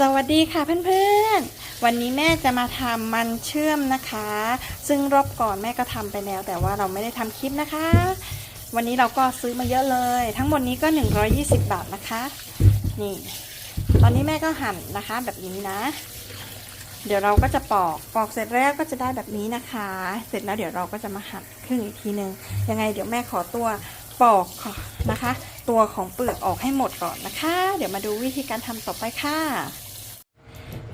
สวัสดีค่ะเพื่อนๆ วันนี้แม่จะมาทำมันเชื่อมนะคะ ซึ่งรอบก่อนแม่ก็ทำไปแล้ว แต่ว่าเราไม่ได้ทำคลิปนะคะ วันนี้เราก็ซื้อมาเยอะเลย ทั้งหมดนี้ก็ 120 บาทนะคะ นี่ ตอนนี้แม่ก็หั่นนะคะแบบนี้นะ เดี๋ยวเราก็จะปอก ปอกเสร็จแล้วก็จะได้แบบนี้นะคะ เสร็จแล้วเดี๋ยวเราก็จะมาหั่นครึ่งอีกทีนึง ยังไงเดี๋ยวแม่ขอตัว ปอกนะคะ ตัวของเปลือกออกให้หมดก่อนนะคะ เดี๋ยวมาดูวิธีการทำต่อไปค่ะ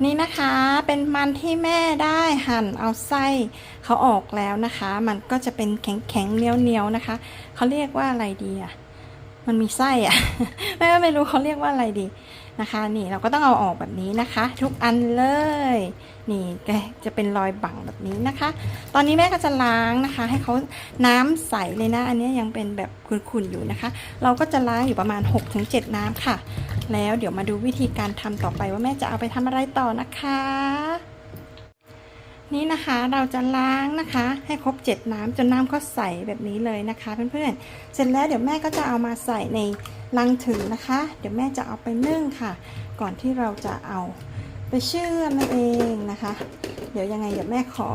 นี่นะคะเป็นมันที่แม่ได้หั่นเอาไส้เขาออกแล้วนะคะ มันก็จะเป็นแข็งๆเนียวๆนะคะเขาเรียกว่าอะไรดีอะมันมีไส้อะแม่ไม่รู้เขาเรียกว่าอะไรดี นะคะนี่เราก็ต้องเอาออกแบบนี้นะคะ ทุกอันเลย นี่แกจะเป็นรอยบั่งแบบนี้นะคะ ตอนนี้แม่ก็จะล้างนะคะ ให้เขาน้ำใสเลยนะ อันนี้ยังเป็นแบบขุ่นๆอยู่นะคะ เราก็จะล้างอยู่ประมาณ 6-7 น้ำค่ะ แล้วเดี๋ยวมาดูวิธีการทำต่อไปว่าแม่จะเอาไปทำอะไรต่อนะคะนี่นะคะเราจะล้างนะคะ ให้ครบ 7 น้ำจนน้ำเขาใสแบบนี้เลยนะคะ เพื่อนๆเสร็จแล้วเดี๋ยวแม่ก็จะเอามาใส่ใน ลังถึงนะคะ เดี๋ยวแม่จะเอาไปนึ่งค่ะ ก่อนที่เราจะเอาไปเชื่อมนั่นเองนะคะ เดี๋ยวยังไงเดี๋ยวแม่ขอ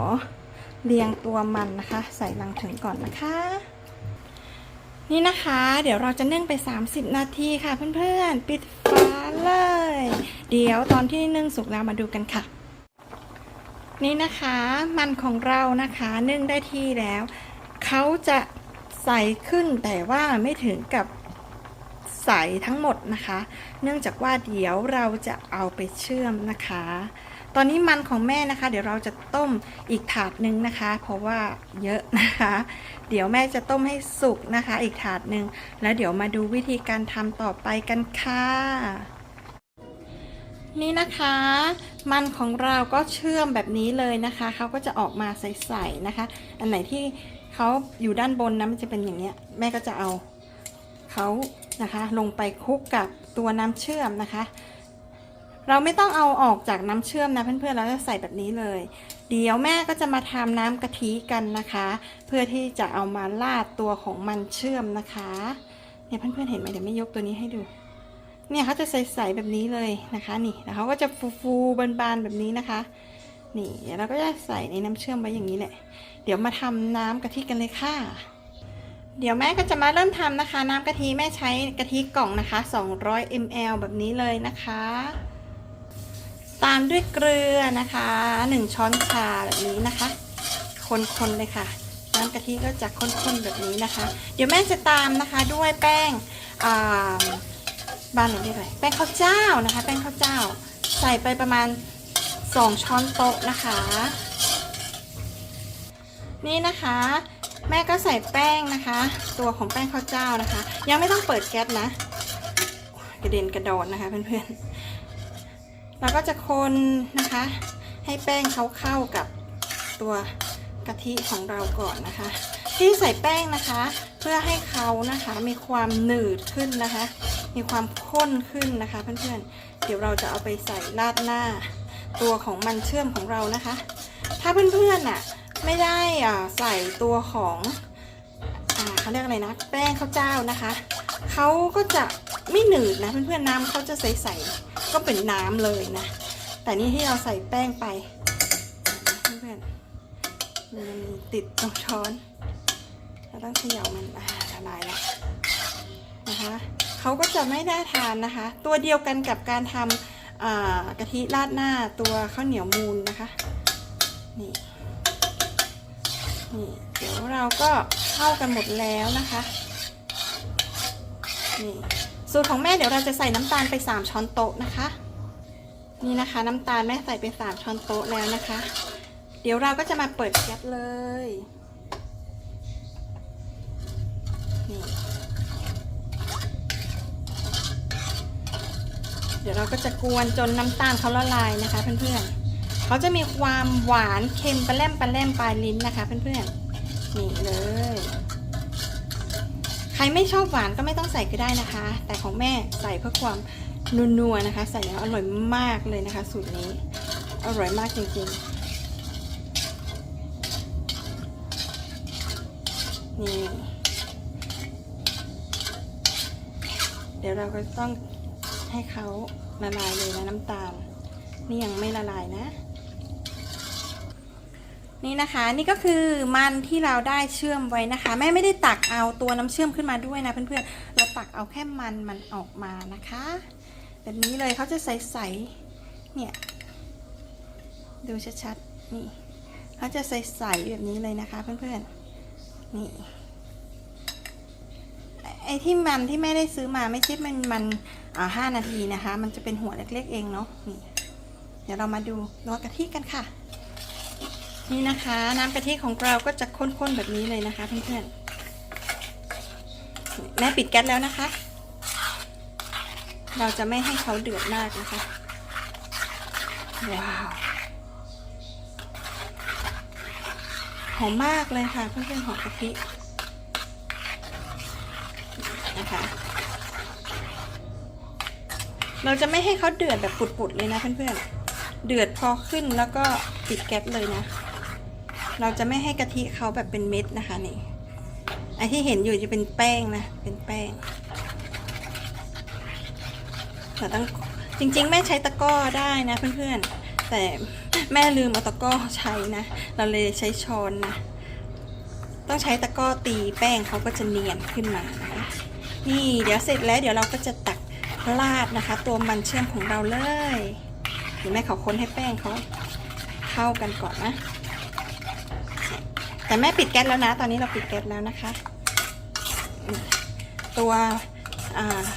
เรียงตัวมันนะคะ ใส่ลังถึงก่อนนะคะ นี่นะคะ เดี๋ยวเราจะนึ่งไป 30 นาทีค่ะเพื่อนๆ ปิดฝาเลย เดี๋ยวตอนที่นึ่งสุกแล้วมาดูกันค่ะ นี่นะคะมันของเรานะคะนึ่งได้ที่แล้ว เขาจะใสขึ้นแต่ว่าไม่ถึงกับ ใสทั้งหมดนะคะ เนื่องจากว่าเดี๋ยวเราจะเอาไปเชื่อมนะคะ ตอนนี้มันของแม่นะคะ เดี๋ยวเราจะต้มอีกถาดหนึ่งนะคะ เพราะว่าเยอะนะคะ เดี๋ยวแม่จะต้มให้สุกนะคะ อีกถาดหนึ่งแล้วเดี๋ยวมาดูวิธีการทำต่อไปกันค่ะนี่นะคะ มันของเราก็เชื่อมแบบนี้เลยนะคะเขาก็จะออกมาใสๆนะคะ อันไหนที่เขาอยู่ด้านบนนะมันจะเป็นอย่างเนี้ย แม่ก็จะเอา เขานะคะ ลงไปคลุกกับตัวน้ำเชื่อมนะคะ เราไม่ต้องเอาออกจากน้ำเชื่อมนะเพื่อนๆเราจะใส่แบบนี้เลย เดี๋ยวแม่ก็จะมาทำน้ำกะทิกันนะคะ เพื่อที่จะเอามาราดตัวของมันเชื่อมนะคะเนี่ยเพื่อนๆเห็นไหมเดี๋ยวไม่ยกตัวนี้ให้ดูเนี่ยเขาจะใสๆแบบนี้เลยนะคะนี่แล้วเขาก็จะฟูๆบานๆแบบนี้นะคะ นี่เดี๋ยวเราก็จะใส่ในน้ำเชื่อมไว้อย่างนี้แหละ เดี๋ยวมาทำน้ำกะทิกันเลยค่ะ เดี๋ยวแม่ก็จะมาเริ่มทำนะคะ น้ำกะทิแม่ใช้กะทิกล่องนะคะ 200 ml แบบนี้เลยนะคะ ตามด้วยเกลือนะคะ 1 ช้อนชาแบบนี้นะคะ คนๆเลยค่ะ น้ำกะทิก็จะข้นๆแบบนี้นะคะ เดี๋ยวแม่จะตามนะคะด้วยแป้งอ่าบ้านเราเรียกอะไรแป้งข้าวเจ้านะคะ แป้งข้าวเจ้า ใส่ไปประมาณ 2 ช้อนโต๊ะนะคะ นี่นะคะ แม่ก็ใส่แป้งนะคะ ตัวของแป้งข้าวเจ้านะคะ ยังไม่ต้องเปิดแก๊สนะ กระเด็นกระดอนนะคะเพื่อนๆเราก็จะคนนะคะ ให้แป้งเขาเข้ากับตัวกะทิของเราก่อนนะคะ ที่ใส่แป้งนะคะ เพื่อให้เขานะคะมีความหนืดขึ้นนะคะ มีความข้นขึ้นนะคะ เพื่อนๆ เดี๋ยวเราจะเอาไปใส่ราดหน้า ตัวของมันเชื่อมของเรานะคะ ถ้าเพื่อนๆน่ะ ไม่ได้อ่าใส่ตัวของอ่าเขาเรียกอะไรนะแป้งข้าวเจ้านะคะเขาก็จะไม่หนืดนะเพื่อนๆน้ำเขาจะใสๆก็เป็นน้ำเลยนะ แต่นี่ที่เราใส่แป้งไปเพื่อนๆมันติดตรงช้อนเราต้องเขย่ามันอ่าละลายแล้วนะคะเขาก็จะไม่ได้ทานนะคะ ตัวเดียวกันกับการทำอ่ากะทิราดหน้าตัวข้าวเหนียวมูนนะคะนี่ นี่เดี๋ยวเราก็เข้ากันหมดแล้วนะคะ นี่สูตรของแม่เดี๋ยวเราจะใส่น้ำตาลไป 3 ช้อนโต๊ะนะคะ นี่นะคะ น้ำตาลแม่ใส่ไป 3 ช้อนโต๊ะแล้วนะคะ เดี๋ยวเราก็จะมาเปิดแก๊สเลยนี่เดี๋ยวเราก็จะกวนจนน้ำตาลเขาละลายนะคะเพื่อนๆ เขาจะมีความหวานเค็มปลาแรมปลาแรมปลายลิ้นนะคะ เพื่อนๆนี่เลย ใครไม่ชอบหวานก็ไม่ต้องใส่ก็ได้นะคะ แต่ของแม่ใส่เพื่อความนัวๆนะคะ ใส่แล้วอร่อยมากเลยนะคะ สูตรนี้ อร่อยมากจริงๆนี่เดี๋ยวเราก็ต้องให้เขาละลายเลยนะน้ำตาลนี่ยังไม่ละลายนะ นี่นะคะนี่ก็คือมันที่เราได้เชื่อมไว้นะคะ แม่ไม่ได้ตักเอาตัวน้ำเชื่อมขึ้นมาด้วยนะเพื่อนๆเราตักเอาแค่มันมันออกมานะคะ แบบนี้เลยเขาจะใสๆเนี่ยดูชัดๆนี่เขาจะใสๆแบบนี้เลยนะคะ เพื่อนๆนี่ไอ้ที่มันที่แม่ได้ซื้อมาไม่ใช่มันมันอ่าห้านาทีนะคะ มันจะเป็นหัวเล็กๆเองเนาะนี่เดี๋ยวเรามาดูรอกะทิกันค่ะ นี่นะคะ น้ำกะทิของเราก็จะข้นๆแบบนี้เลยนะคะเพื่อนๆแม่ปิดแก๊สแล้วนะคะ เราจะไม่ให้เขาเดือดมากนะคะว้าวหอมมากเลยค่ะเพื่อนๆหอมกะทินะคะ เราจะไม่ให้เขาเดือดแบบปุดๆเลยนะเพื่อนๆเดือดพอขึ้นแล้วก็ปิดแก๊สเลยนะ เราจะไม่ให้กะทิเขาแบบเป็นเม็ดนะคะนี่ไอที่เห็นอยู่จะเป็นแป้งนะ เป็นแป้งแต่ต้องจริง ๆ แม่ใช้ตะกร้อได้นะเพื่อนๆ แต่แม่ลืมเอาตะกร้อใช้นะ เราเลยใช้ช้อนนะ ต้องใช้ตะกร้อตีแป้งเขาก็จะเนียนขึ้นมานะคะนี่เดี๋ยวเสร็จแล้วเดี๋ยวเราก็จะตักราดนะคะ ตัวมันเชื่อมของเราเลยเดี๋ยวแม่ขอคนให้แป้งเขาเข้ากันก่อนนะ แต่แม่ปิดแก๊สแล้วนะ ตอนนี้เราปิดแก๊สแล้วนะคะ ตัว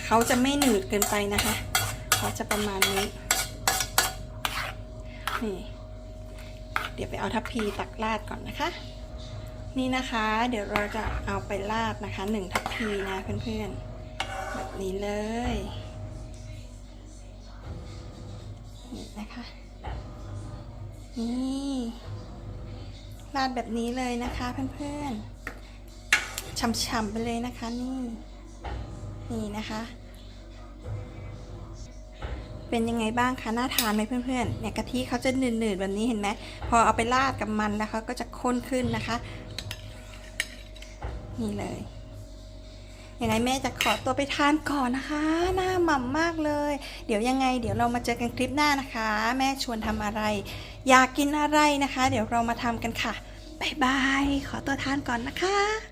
เขาจะไม่หนืดเกินไปนะคะเขาจะประมาณนี้นี่เดี๋ยวไปเอาทัพพีตักราดก่อนนะคะ นี่นะคะ เดี๋ยวเราจะเอาไปราดนะคะหนึ่งทัพพีนะเพื่อนๆแบบนี้เลยนี่นะคะนี่ ราดแบบนี้เลยนะคะเพื่อนๆฉ่ำๆไปเลยนะคะนี่นี่นะคะ เป็นยังไงบ้างคะน่าทานไหมเพื่อนๆเนี่ยกะทิเขาจะหนืดๆแบบนี้เห็นไหมพอเอาไปราดกับมันแล้วเขาก็จะข้นขึ้นนะคะ นี่เลยยังไงแม่จะขอตัวไปทานก่อนนะคะ หน้าหม่ำมากเลย เดี๋ยวยังไง เดี๋ยวเรามาเจอกันคลิปหน้านะคะ แม่ชวนทำอะไร อยากกินอะไรนะคะ เดี๋ยวเรามาทำกันค่ะ บายบาย ขอตัวทานก่อนนะคะ